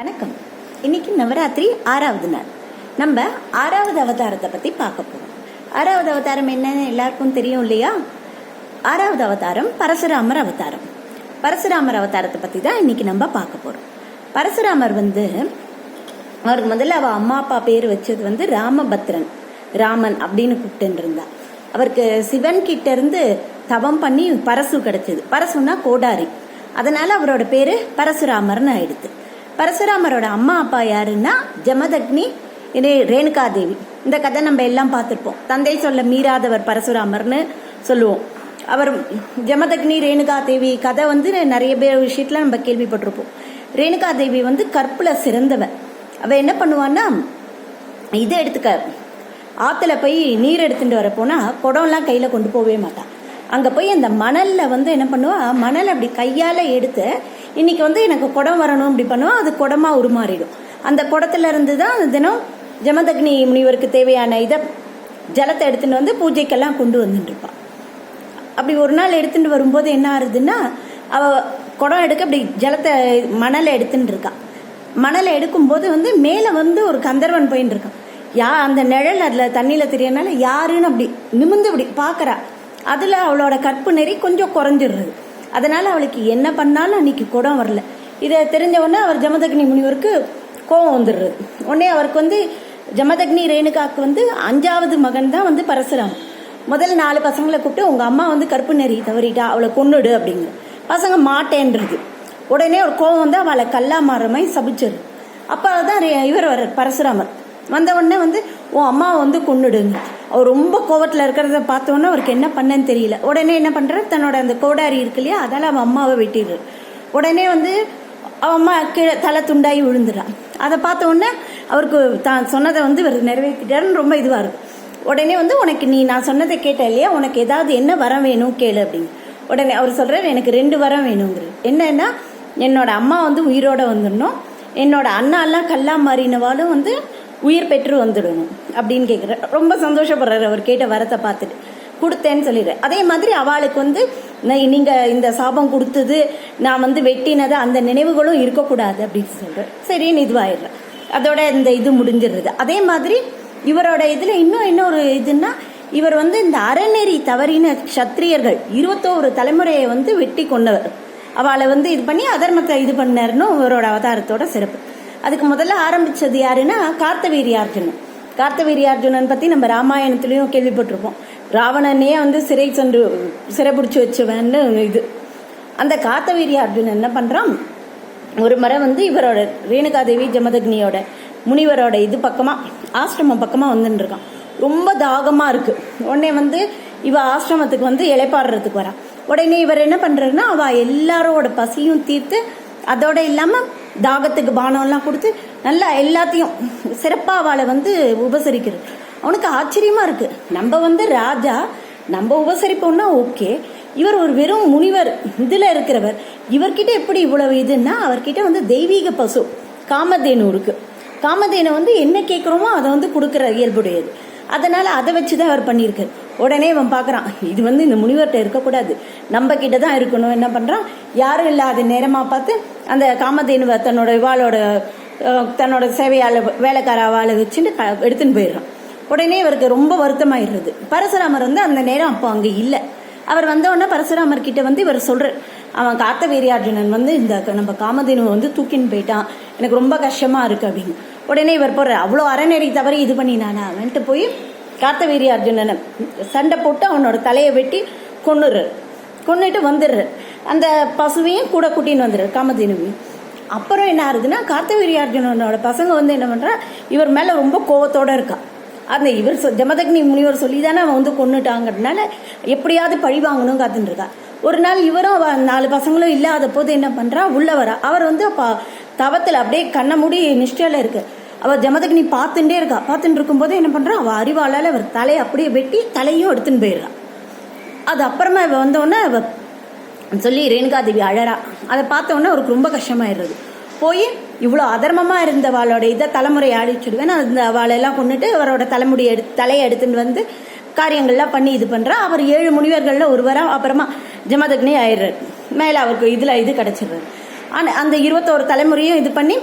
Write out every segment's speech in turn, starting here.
வணக்கம். இன்னைக்கு நவராத்திரி ஆறாவது நாள். நம்ம ஆறாவது அவதாரத்தை பத்தி பார்க்க போறோம். ஆறாவது அவதாரம் என்னன்னு எல்லாருக்கும் தெரியும் இல்லையா? ஆறாவது அவதாரம் பரசுராமர் அவதாரம். பரசுராமர் அவதாரத்தை பத்தி தான் இன்னைக்கு நம்ம பார்க்க போறோம். பரசுராமர் வந்து அவருக்கு முதல்ல அவ அம்மா அப்பா பேர் வச்சது வந்து ராமபத்ரன் ராமன் அப்படின்னு கூப்பிட்டு இருந்தா. அவருக்கு சிவன் கிட்ட இருந்து தவம் பண்ணி பரசு கிடைச்சது. பரசுனா கோடாரி. அதனால அவரோட பேரு பரசுராமர்னு ஆயிடுது. பரசுராமரோட அம்மா அப்பா யாருன்னா ஜமதக்னி ரேணுகா ரேணுகாதேவி. இந்த கதை நம்ம எல்லாம் பார்த்துருப்போம். தந்தை சொல்ல மீறாதவர் பரசுராமர்னு சொல்லுவோம். அவர் ஜமதக்னி ரேணுகாதேவி கதை வந்து நிறைய பேர் விஷயத்துல நம்ம கேள்விப்பட்டிருப்போம். ரேணுகா தேவி வந்து கற்புல சிறந்தவ. அவ என்ன பண்ணுவான்னா இதை எடுத்துக்க. ஆத்துல போய் நீர் எடுத்துட்டு வர குடம்லாம் கையில கொண்டு போகவே மாட்டான் அங்க போய் அந்த மணல்ல வந்து என்ன பண்ணுவா மணல் அப்படி கையால எடுத்து இன்னைக்கு வந்து எனக்கு குடம் வரணும் அப்படி பண்ணுவோம் அது குடமா உருமாறிடும். அந்த குடத்துல இருந்து தான் தினம் ஜமதக்னி முனிவருக்கு தேவையான இதை ஜலத்தை எடுத்துட்டு வந்து பூஜைக்கெல்லாம் கொண்டு வந்துட்டுருப்பான் அப்படி ஒரு நாள் எடுத்துட்டு வரும்போது என்ன ஆறுதுன்னா அவ குடம் எடுக்க அப்படி ஜலத்தை மணலை எடுத்துட்டு இருக்கான் மணலை எடுக்கும்போது வந்து மேலே வந்து ஒரு கந்தர்வன் போயின்னு இருக்கான். யா அந்த நிழல் அதில் தண்ணியில் தெரியனால யாருன்னு அப்படி நிமிந்து அப்படி பார்க்குறா அதில் அவளோட கற்பு நெறி கொஞ்சம் குறைஞ்சிடுறது. அதனால் அவளுக்கு என்ன பண்ணாலும் அன்னைக்கு குடம் வரல. இதை தெரிஞ்ச உடனே அவர் ஜமதக்னி முனிவருக்கு கோவம் வந்துடுறது உடனே அவருக்கு வந்து ஜமதக்னி ரேணுகாவுக்கு வந்து அஞ்சாவது மகன் தான் வந்து பரசுராமன் முதல் நாலு பசங்களை கூப்பிட்டு உங்கள் அம்மா வந்து கருப்பு நெறி தவறிட்டா அவளை கொன்னுடு அப்படிங்கிற பசங்க மாட்டேன்றது. உடனே ஒரு கோவம் வந்து அவளை கல்லா மாறுற மாதிரி சபிச்சிரு அப்போ தான் இவர் வர பரசுராமர். வந்த உடனே வந்து உன் அம்மாவை வந்து கொண்டுடுங்க அவர் ரொம்ப கோவத்தில் இருக்கிறத பார்த்தோன்னே அவருக்கு என்ன பண்ணன்னு தெரியல. உடனே என்ன பண்ணுறாரு தன்னோட அந்த கோடாரி இருக்கு இல்லையா அதால் அவன் அம்மாவை வெட்டிடுறாரு. உடனே வந்து அவன் அம்மா கீழே தலை துண்டாகி விழுந்துறான் அதை பார்த்த உடனே அவருக்கு தான் சொன்னதை வந்து இவர் நிறைவேற்றிட்டாருன்னு ரொம்ப இதுவாக இருக்கும். உடனே வந்து உனக்கு நீ நான் சொன்னதை கேட்ட இல்லையா? உனக்கு ஏதாவது என்ன வரம் வேணும் கேளு அப்படின்னு. உடனே அவர் சொல்கிறார் எனக்கு ரெண்டு வரம் வேணுங்கிறது என்னன்னா என்னோட அம்மா வந்து உயிரோட வந்துடணும். என்னோட அண்ணாலாம் கல்லா மாறினவாலும் வந்து உயிர் பெற்று வந்துடணும் அப்படின்னு கேட்குறாரு ரொம்ப சந்தோஷப்படுறாரு அவர் கேட்ட வரத்தை பார்த்துட்டு. கொடுத்தேன்னு சொல்லிடுறேன் அதே மாதிரி அவளுக்கு வந்து நான் இந்த சாபம் கொடுத்தது நான் வந்து வெட்டினது அந்த நினைவுகளும் இருக்கக்கூடாது அப்படின்னு சொல்கிறேன் சரின்னு இதுவாயிடுறேன் அதோட இந்த இது முடிஞ்சிடுறது. அதே மாதிரி இவரோட இதில் இன்னும் இன்னொரு இதுன்னா இவர் வந்து இந்த அறநெறி தவறின சத்திரியர்கள் இருபத்தோரு தலைமுறையை வந்து வெட்டி கொண்டவர். அவளை வந்து இது பண்ணி அதர்மத்தை இது பண்ணாருன்னு இவரோட அவதாரத்தோட சிறப்பு. அதுக்கு முதல்ல ஆரம்பிச்சது யாருன்னா கார்த்தவீரியார்ஜுனன். கார்த்தவீரியார்ஜுனன் பற்றி நம்ம ராமாயணத்துலேயும் கேள்விப்பட்டிருப்போம். ராவணனையே வந்து சிறை சென்று சிறை பிடிச்சி வச்சவன்னு இது. அந்த கார்த்தவீரிய அர்ஜுனன் என்ன பண்ணுறான் ஒரு முறை வந்து இவரோட ரேணுகாதேவி ஜமதக்னியோட முனிவரோட இது பக்கமாக ஆசிரமம் பக்கமாக வந்துட்டு இருக்கான் ரொம்ப தாகமாக இருக்குது உடனே வந்து இவ ஆசிரமத்துக்கு வந்து இலைப்பாடுறதுக்கு வரா. உடனே இவர் என்ன பண்ணுறாருன்னா அவள் எல்லாரோட பசியும் தீர்த்து அதோட இல்லாமல் தாகத்துக்கு பானம்லாம் கொடுத்து நல்லா எல்லாத்தையும் சிறப்பாக அவளை வந்து உபசரிக்கிறது. அவனுக்கு ஆச்சரியமாக இருக்குது நம்ம வந்து ராஜா நம்ம உபசரிப்போம்னா ஓகே. இவர் ஒரு வெறும் முனிவர் இதில் இருக்கிறவர். இவர்கிட்ட எப்படி இவ்வளவு இதுன்னா அவர்கிட்ட வந்து தெய்வீக பசு காமதேனு இருக்குது காமதேனு வந்து என்ன கேட்குறோமோ அதை வந்து கொடுக்குற இயல்புடையது. அதனால் அதை வச்சு தான் அவர் பண்ணியிருக்காரு உடனே அவன் பார்க்குறான் இது வந்து இந்த முனிவர்கிட்ட இருக்கக்கூடாது. நம்ம கிட்ட தான் இருக்கணும். என்ன பண்ணுறான் யாரும் இல்லாத நேரமாக பார்த்து அந்த காமதேனுவை தன்னோட இவாளோட தன்னோட சேவையால் வேலைக்கார வாழை வச்சுட்டு க- எடுத்துன்னு போயிடுறான். உடனே இவருக்கு ரொம்ப வருத்தமாயிடுறது. பரசுராமர் வந்து அந்த நேரம் அப்போ அங்கே இல்லை. அவர் வந்தவுடனே பரசுராமர் கிட்ட வந்து இவர் சொல்கிறார் அவன் கார்த்தவீரியார்ஜுனன் வந்து இந்த நம்ம காமதேனுவை வந்து தூக்கின்னு போயிட்டான். எனக்கு ரொம்ப கஷ்டமா இருக்கு அப்படின்னு. உடனே இவர் போடுற அவ்வளோ அறநெறி தவறி இது பண்ணினானா? அவன்ட்டு போய் கார்த்தவீரியார்ஜுனனை சண்டை போட்டு அவனோட தலையை வெட்டி கொன்னுடுறாரு கொண்டுட்டு வந்துடுறார் அந்த பசுவையும் கூட கூட்டின்னு வந்துடுறாரு காமதேனுவையும். அப்புறம் என்ன ஆகுதுன்னா கார்த்தவீரியார்ஜுனனோட பசங்க வந்து என்ன பண்ணுறா இவர் மேலே ரொம்ப கோவத்தோட இருக்கா. அந்த இவர் ஜமதக்னி முனிவர் சொல்லி தானே அவன் வந்து கொண்டுட்டாங்கிறதுனால எப்படியாவது பழி வாங்கணும் காத்துட்டு இருக்கா. ஒரு நாள் இவரும் நாலு பசங்களும் இல்லாத போது என்ன பண்ணுறா உள்ள வரா. அவர் வந்து அப்போ தவத்தில் அப்படியே கண்ணை மூடி இருக்குது இருக்கு. அவ ஜமதக்னி பார்த்துட்டே இருக்கா. பார்த்துட்டு இருக்கும்போது என்ன பண்ணுறா அவள் அறிவாளால் அவர் தலையை அப்படியே வெட்டி தலையும் எடுத்துன்னு போயிடுறா அது அப்புறமா இவ வந்தோடனே அவ சொல்லி ரேணுகாதேவி அழறா. அதை பார்த்தோன்னே அவருக்கு ரொம்ப கஷ்டமாயிடுறது. போய் இவ்வளோ அதர்மமா இருந்தவாளோட இதை தலைமுறை ஆடிச்சுடுவேன் அந்த அவளெல்லாம் கொண்டுட்டு அவரோட தலைமுடியை எடு தலையை எடுத்துட்டு வந்து காரியங்கள்லாம் பண்ணி இது பண்றா. அவர் ஏழு முனிவர்களில் ஒருவராக அப்புறமா ஜமதக்னி ஆயிடுறாரு. மேலே அவருக்கு இதில் இது கிடச்சிடுறாரு ஆனால் அந்த இருபத்தோரு தலைமுறையும் இது பண்ணி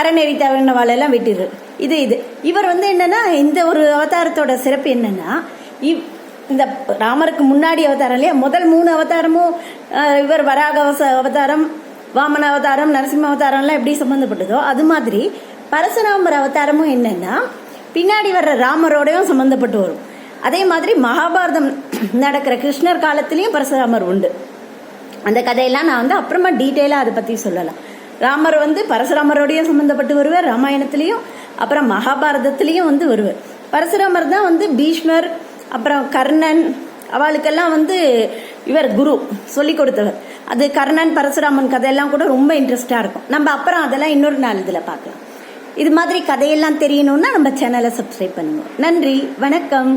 அறநெறி தவறினவாளெல்லாம் விட்டுரு இது இது. இவர் வந்து என்னன்னா இந்த ஒரு அவதாரத்தோட சிறப்பு என்னன்னா இவ் இந்த ராமருக்கு முன்னாடி அவதாரம் இல்லையா? முதல் மூணு அவதாரமும் இவர் வராக அவதாரம் வாமன அவதாரம் நரசிம்ம அவதாரம்லாம் எப்படி சம்மந்தப்பட்டதோ அது மாதிரி பரசுராமர் அவதாரமும் என்னன்னா பின்னாடி வர்ற ராமரோடையும் சம்மந்தப்பட்டு வரும். அதே மாதிரி மகாபாரதம் நடக்கிற கிருஷ்ணர் காலத்திலையும் பரசுராமர் உண்டு. அந்த கதையெல்லாம் நான் வந்து அப்புறமா டீட்டெயிலாக அதை பற்றி சொல்லலாம். ராமர் வந்து பரசுராமரோடையும் சம்மந்தப்பட்டு வருவார் ராமாயணத்துலேயும் அப்புறம் மகாபாரதத்துலேயும் வந்து வருவார். பரசுராமர் தான் வந்து பீஷ்மர் அப்புறம் கர்ணன் அவளுக்கெல்லாம் வந்து இவர் குரு சொல்லி கொடுத்தவர். அது கர்ணன் பரசுராமன் கதையெல்லாம் கூட ரொம்ப இன்ட்ரெஸ்டாக இருக்கும். நம்ம அப்புறம் அதெல்லாம் இன்னொரு நாள் இதில் பார்க்கலாம். இது மாதிரி கதையெல்லாம் தெரியணும்னா நம்ம சேனலை சப்ஸ்கிரைப் பண்ணுங்க. நன்றி வணக்கம்.